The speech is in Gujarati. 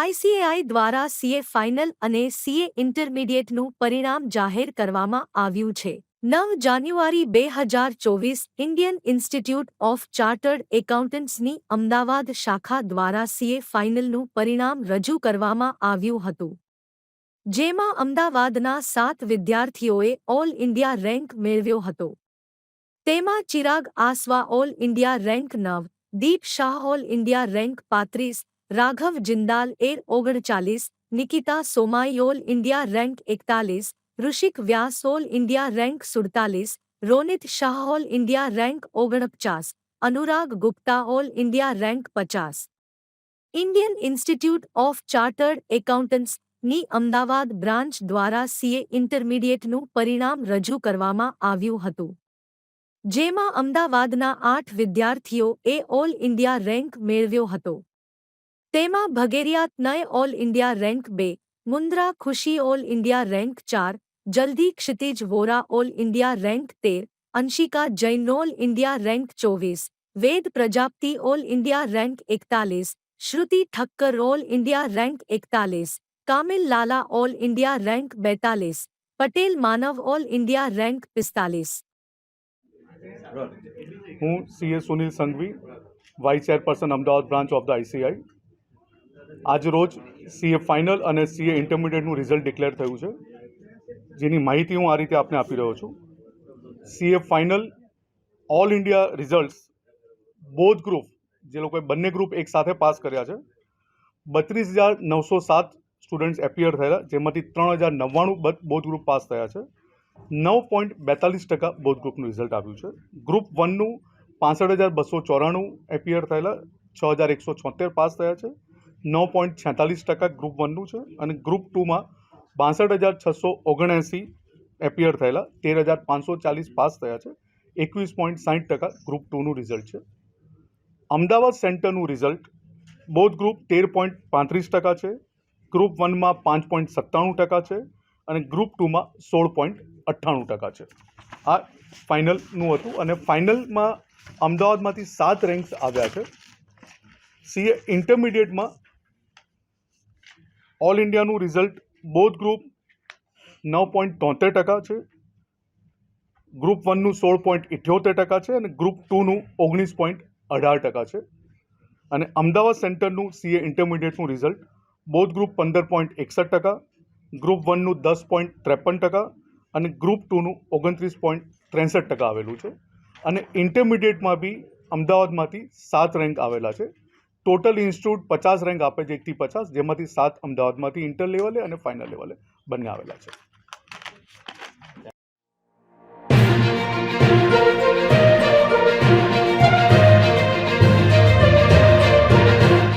આઈસીએઆઈ દ્વારા સીએ ફાઇનલ અને સીએ ઇન્ટરમીડિયેટનું પરિણામ જાહેર કરવામાં આવ્યું છે. નવ જાન્યુઆરી બે હજાર ચોવીસ ઇન્ડિયન ઇન્સ્ટિટ્યૂટ ઓફ ચાર્ટર્ડ એકાઉન્ટન્ટ્સની અમદાવાદ શાખા દ્વારા સીએ ફાઇનલનું પરિણામ રજૂ કરવામાં આવ્યું હતું. જેમાં અમદાવાદના સાત વિદ્યાર્થીઓએ ઓલ ઇન્ડિયા રેન્ક મેળવ્યો હતો. તેમાં Chirag Aswa all India rank નવ, Deep Shah all India rank પાંત્રીસ રાઘવ જિંદાલ એર ઓગણચાલીસ, Nikita Somai all India rank એકતાલીસ, Rishik Vyas all India rank સુડતાલીસ, Ronit Shah all India rank ઓગણપચાસ, Anurag Gupta all India rank પચાસ. ઇન્ડિયન ઇન્સ્ટિટ્યૂટ ઓફ ચાર્ટર્ડ એકાઉન્ટન્ટ્સની અમદાવાદ બ્રાન્ચ દ્વારા સીએ ઇન્ટરમીડિયેટનું પરિણામ રજૂ કરવામાં આવ્યું હતું. જેમાં અમદાવાદના આઠ વિદ્યાર્થીઓ એ ઓલ ઇન્ડિયા રેન્ક મેળવ્યો હતો. તેમાં ભગેરિયાત નય ઓલ ઇન્ડિયા રેન્ક બે મુન્દ્રા ખુશી ઓલ ઇન્ડિયા રેન્ક ચાર જલ્દી Kshitij Vora all India rank તેર Anshika Jain all India rank ચોવીસ Ved Prajapati all India rank એકતાલીસ Shruti Thakkar all India rank એકતાલીસ Kamil Lala all India rank બેતાલીસ Patel Manav all India rank પિસ્તાલીસ હું CA Sunil Sanghvi vice chairperson Ahmedabad branch of the ICAI આજ રોજ સીએ ફાઇનલ અને સીએ ઇન્ટરમિડિયેટનું રિઝલ્ટ ડિક્લેર થયું છે. જેની માહિતી હું આ રીતે આપને આપી રહ્યો છું. CA final all India results both group જે લોકોએ બંને ગ્રુપ એક સાથે પાસ કર્યા છે. બત્રીસ હજાર નવસો સાત સ્ટુડન્ટ્સ એપિયર થયેલા, જેમાંથી ત્રણ હજાર નવ્વાણું બોધ ગ્રુપ પાસ થયા છે. નવ પોઈન્ટ બેતાલીસ ટકા બોધ ગ્રુપનું રિઝલ્ટ આવ્યું છે. ગ્રુપ વનનું પાસઠ હજાર બસો ચોરાણું એપિયર થયેલા, છ હજાર એકસો છોતેર પાસ થયા છે. નવ પોઈન્ટ છેતાલીસ ટકા ગ્રુપ વનનું છે અને ગ્રુપ ટુમાં બાસઠ હજાર છસો ઓગણએંસી એપિયર થયેલા, તેર હજાર પાંચસો ચાલીસ પાસ થયા છે, એકવીસ પોઈન્ટ સાઠ ટકા ગ્રુપ ટુનું રિઝલ્ટ છે. અમદાવાદ સેન્ટરનું રિઝલ્ટ બોધ ગ્રુપ તેર પોઈન્ટ પાંત્રીસ ટકા છે ગ્રુપ વનમાં પાંચ પોઈન્ટ સત્તાણું ટકા છે અને ગ્રુપ ટુમાં સોળ પોઈન્ટ અઠ્ઠાણું ટકા છે. આ ફાઇનલનું હતું અને ફાઇનલમાં અમદાવાદમાંથી સાત રેન્ક્સ આવ્યા છે. સીએ ઇન્ટરમીડિયેટમાં ઓલ ઇન્ડિયાનું રિઝલ્ટ બોધ ગ્રુપ નવ પોઈન્ટ તોતેર ટકા છે. ગ્રુપ વનનું સોળ પોઈન્ટ ઇઠ્યોતેર ટકા છે અને ગ્રુપ ટુનું ઓગણીસ પોઈન્ટ અઢાર ટકા છે. અને અમદાવાદ સેન્ટરનું સીએ ઇન્ટરમીડિયેટનું રિઝલ્ટ બોધ ગ્રુપ પંદર પોઈન્ટ એકસઠ ટકા ગ્રુપ વનનું દસ પોઈન્ટ ત્રેપન ટકા અને ગ્રુપ ટુનું ઓગણત્રીસ પોઈન્ટ ત્રેસઠ ટકા આવેલું છે. અને ઇન્ટરમીડિયેટમાં બી અમદાવાદમાંથી સાત રેન્ક આવેલા છે. ટોટલ ઇન્સ્ટિટ્યૂટ પચાસ રેન્ક આપે છે, એકથી પચાસ, જેમાંથી સાત અમદાવાદમાંથી ઇન્ટર લેવલે અને ફાઇનલ લેવલે બંને આવેલા છે.